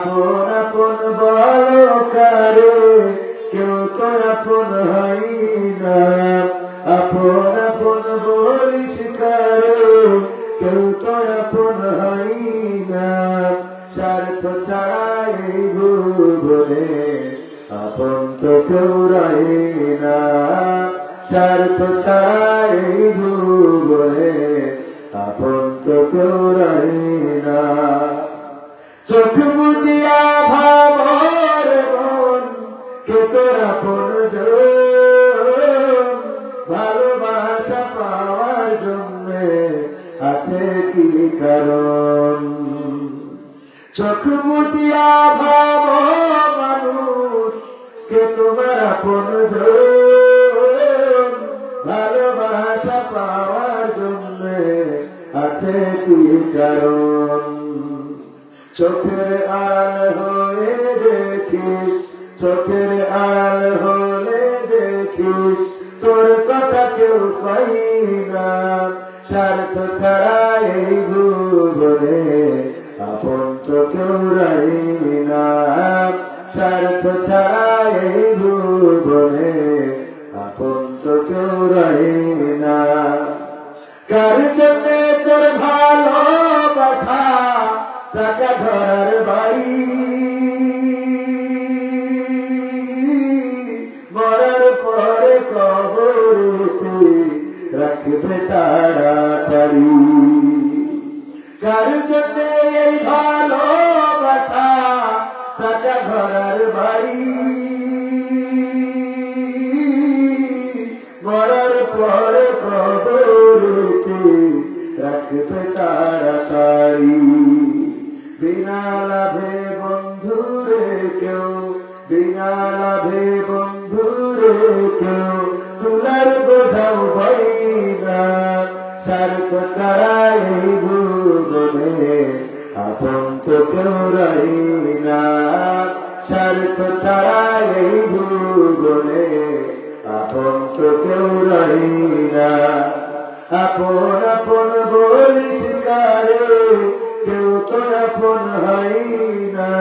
আপন আপন বড় কারে কেউ তো আপন হয় না। আপন আপন বলিস কারে কেউ তো আপন হয় না। স্বার্থ ছাড়াই ভুবনে আপন তো কেউ রয় না। স্বার্থ চোখ কে তোরা ভালোবাসা পাওয়ার জন্য আছে কি কারণ? চোখ বুঝিয়া ভাব মানুষ, কে তোমার আপন ভালোবাসা পাওয়ার জন্য আছে কি কারণ? চোখের আড়াল চোখের আড়াল হলে দেখিস, তোর কথা কেউ পাই না। স্বার্থ ছাড়া এই ভুবনে আপন তো কেউ রাই না। স্বার্থ ছাড়া এই ভুবনে আপন তো কেউ রাই না। কার জন্যে তোর ভালোবাসা, টাকা ধরার বাড়ি রাখবে তাড়াতাড়ি। কার জন্যে এই ভালোবাসা টাকা ধরার বাড়ি। মরার পরে কবরেতে রাখবে তাড়াতাড়ি। বিনা লাভে বন্ধুরে কেউ, বিনা লাভে বন্ধুরে কেউ স্বার্থ ছাড়াই ভুবনে আপন তো কেউ রাই না। স্বার্থ ছাড়াই ভুবনে আপন তো কেউ রাই না। আপন আপন বলিস কারে কেউ তো আপন হয় না।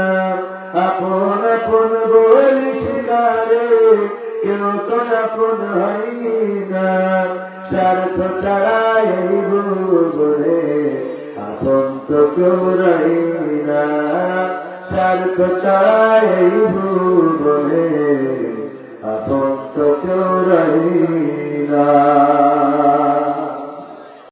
আপন আপন বলিস কারে কেউ তো আপন হয় না। স্বার্থ ছাড়াই ভুবনে আপন তো কেউ রাই না। স্বার্থ ছাড়াই ভুবনে আপন তো কেউ রাই না।